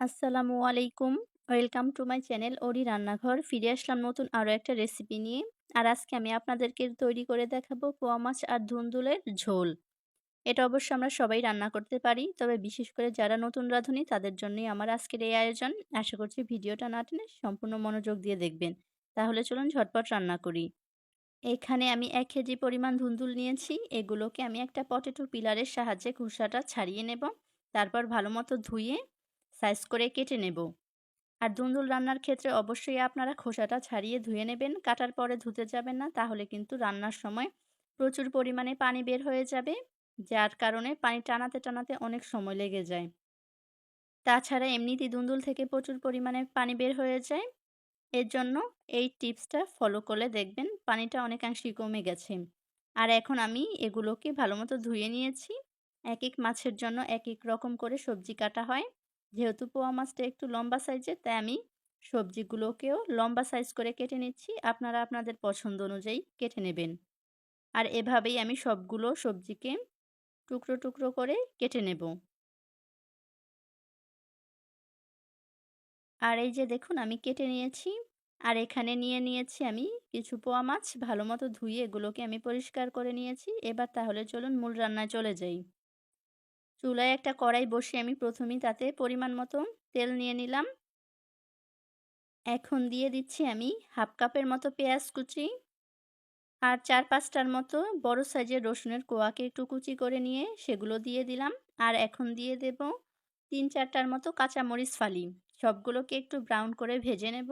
আসসালামু আলাইকুম। Welcome to my channel ওরি রান্নাঘর ফিরে আসলাম নতুন আরও একটা রেসিপি নিয়ে। আর আজকে আমি আপনাদেরকে তৈরি করে দেখাবো পোয়া মাছ আর ধুন্দুলের ঝোল। এটা অবশ্য আমরা সবাই রান্না করতে পারি, তবে বিশেষ করে যারা নতুন রাঁধুনি, তাদের জন্যই আমার আজকের এই আয়োজন। আশা করছি ভিডিওটা না টেনে সম্পূর্ণ মনোযোগ দিয়ে দেখবেন। তাহলে চলুন ঝটপট রান্না করি। এখানে আমি এক কেজি পরিমাণ ধুন্দুল নিয়েছি। এগুলোকে আমি একটা পটেটো পিলারের সাহায্যে খোসাটা ছাড়িয়ে নেব। তারপর ভালো মতো ধুয়ে সাইজ করে কেটে নেব। আর দুন্দুল রান্নার ক্ষেত্রে অবশ্যই আপনারা খোসাটা ছাড়িয়ে ধুয়ে নেবেন, কাটার পরে ধুতে যাবেন না, তাহলে কিন্তু রান্নার সময় প্রচুর পরিমাণে পানি বের হয়ে যাবে, যার কারণে পানি টানাতে টানাতে অনেক সময় লেগে যায়। তাছাড়া এমনিতেই দুন্দুল থেকে প্রচুর পরিমাণে পানি বের হয়ে যায়। এর জন্য এই টিপসটা ফলো করলে দেখবেন পানিটা অনেকাংশেই কমে গেছে। আর এখন আমি এগুলোকে ভালো মতো ধুয়ে নিয়েছি। এক এক মাছের জন্য এক এক রকম করে সবজি কাটা হয়। যেহেতু পোয়া মাছটা একটু লম্বা সাইজের তাই আমি সবজিগুলোকেও লম্বা সাইজ করে কেটে নিচ্ছি। আপনারা আপনাদের পছন্দ অনুযায়ী কেটে নেবেন। আর এভাবেই আমি সবগুলো সবজিকে টুকরো টুকরো করে কেটে নেব। আর এই যে দেখুন, আমি কেটে নিয়েছি। আর এখানে নিয়ে নিয়েছি আমি কিছু পোয়া মাছ। ভালো মতো ধুয়ে এগুলোকে আমি পরিষ্কার করে নিয়েছি। এবার তাহলে চলুন মূল রান্নায় চলে যাই। চুলায় একটা কড়াই বসে আমি প্রথমেই তাতে পরিমাণ মতো তেল নিয়ে নিলাম। এখন দিয়ে দিচ্ছি আমি হাফ কাপের মতো পেঁয়াজ কুচি আর চার পাঁচটার মতো বড় সাইজের রসুনের কোয়াকে একটু কুচি করে নিয়ে সেগুলো দিয়ে দিলাম। আর এখন দিয়ে দেব তিন চারটার মতো কাঁচামরিচ ফালি। সবগুলোকে একটু ব্রাউন করে ভেজে নেব।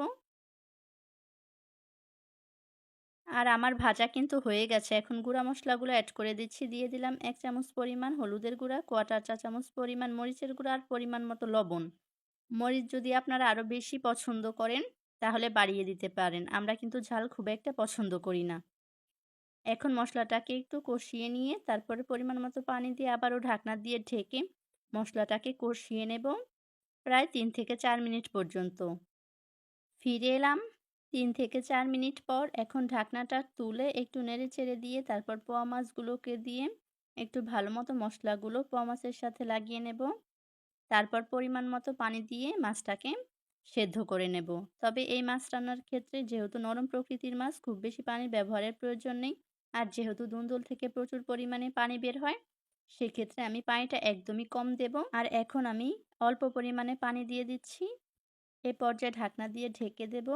আর আমার ভাজা কিন্তু হয়ে গেছে। এখন গুঁড়া মশলাগুলো অ্যাড করে দিচ্ছি। দিয়ে দিলাম এক চামচ পরিমাণ হলুদের গুঁড়া কোয়াটার চা চামচ পরিমাণ মরিচের গুঁড়া আর পরিমাণ মতো লবণ। মরিচ যদি আপনারা আরও বেশি পছন্দ করেন, তাহলে বাড়িয়ে দিতে পারেন। আমরা কিন্তু ঝাল খুব একটা পছন্দ করি না। এখন মশলাটাকে একটু কষিয়ে নিয়ে তারপরে পরিমাণ মতো পানি দিয়ে আবারও ঢাকনা দিয়ে ঢেকে মশলাটাকে কষিয়ে নেব প্রায় তিন থেকে চার মিনিট পর্যন্ত। ফিরে এলাম তিন থেকে চার মিনিট পর এখন ঢাকনাটা তুলে একটু নেড়ে চেড়ে দিয়ে তারপর পোয়া মাছগুলোকে দিয়ে একটু ভালো মতো মশলাগুলো পোয়া মাছের সাথে লাগিয়ে নেব। তারপর পরিমাণ মতো পানি দিয়ে মাছটাকে সেদ্ধ করে নেব। তবে এই মাছ রান্নার ক্ষেত্রে যেহেতু নরম প্রকৃতির মাছ, খুব বেশি পানি ব্যবহারের প্রয়োজন নেই। আর যেহেতু দুন্দুল থেকে প্রচুর পরিমাণে পানি বের হয়, সেক্ষেত্রে আমি পানিটা একদমই কম দেব। আর এখন আমি অল্প পরিমাণে পানি দিয়ে দিচ্ছি। এ পর্যায়ে ঢাকনা দিয়ে ঢেকে দেব।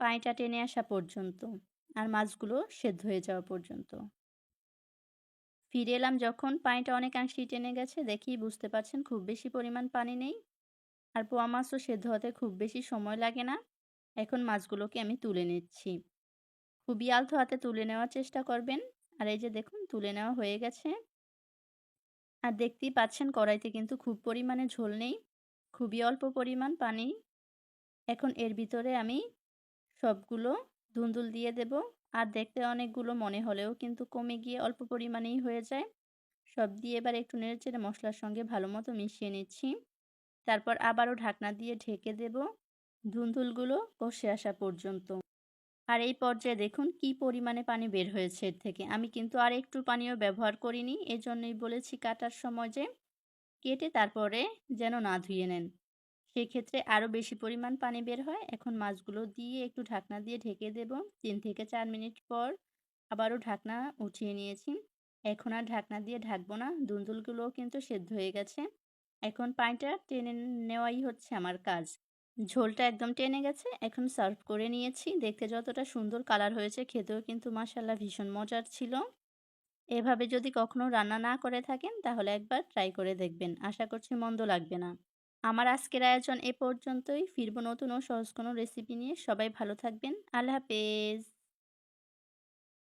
পানিটা টেনে আসা পর্যন্ত আর মাছগুলো সেদ্ধ হয়ে যাওয়া পর্যন্ত। ফিরে এলাম যখন পানিটা অনেকাংশেই টেনে গেছে, দেখি বুঝতে পারছেন খুব বেশি পরিমাণ পানি নেই। আর পোয়া মাছও সেদ্ধ হতে খুব বেশি সময় লাগে না। এখন মাছগুলোকে আমি তুলে নিচ্ছি। খুবই আলতো হাতে তুলে নেওয়ার চেষ্টা করবেন। আর এই যে দেখুন, তুলে নেওয়া হয়ে গেছে। আর দেখতেই পাচ্ছেন কড়াইতে কিন্তু খুব পরিমাণে ঝোল নেই। খুবই অল্প পরিমাণ পানি। এখন এর ভিতরে আমি সবগুলো ধুন্দুল দিয়ে দেব। আর দেখতে অনেকগুলো মনে হলেও কিন্তু কমে গিয়ে অল্প পরিমাণেই হয়ে যায়। সব দিয়ে এবার একটু নেড়ে চেড়ে মশলার সঙ্গে ভালো মতো মিশিয়ে নিচ্ছি। তারপর আবারও ঢাকনা দিয়ে ঢেকে দেব ধুন্দুলগুলো কষে আসা পর্যন্ত। আর এই পর্যায়ে দেখুন কি পরিমাণে পানি বের হয়েছে এর থেকে। আমি কিন্তু আর একটু পানিও ব্যবহার করিনি। এজন্যই বলেছি কাটার সময় যে কেটে তারপরে যেন না ধুয়ে নেন। সেক্ষেত্রে আরও বেশি পরিমাণ পানি বের হয়। এখন মাছগুলো দিয়ে একটু ঢাকনা দিয়ে ঢেকে দেব। তিন থেকে চার মিনিট পর আবারও ঢাকনা উঠিয়ে নিয়েছি। এখন আর ঢাকনা দিয়ে ঢাকবো না। দুন্দুলগুলোও কিন্তু সেদ্ধ হয়ে গেছে। এখন পানিটা টেনে নেওয়াই হচ্ছে আমার কাজ। ঝোলটা একদম টেনে গেছে। এখন সার্ভ করে নিয়েছি। দেখতে যতটা সুন্দর কালার হয়েছে খেতেও কিন্তু মাসাল্লাহ ভীষণ মজার ছিল। এভাবে যদি কখনো রান্না না করে থাকেন তাহলে একবার ট্রাই করে দেখবেন। আশা করছি মন্দ লাগবে না। আমার আজকের আয়োজন এ পর্যন্তই। ফিরবো নতুন ও সহজ কোনো রেসিপি নিয়ে। সবাই ভালো থাকবেন। আল্লাহ হাফেজ।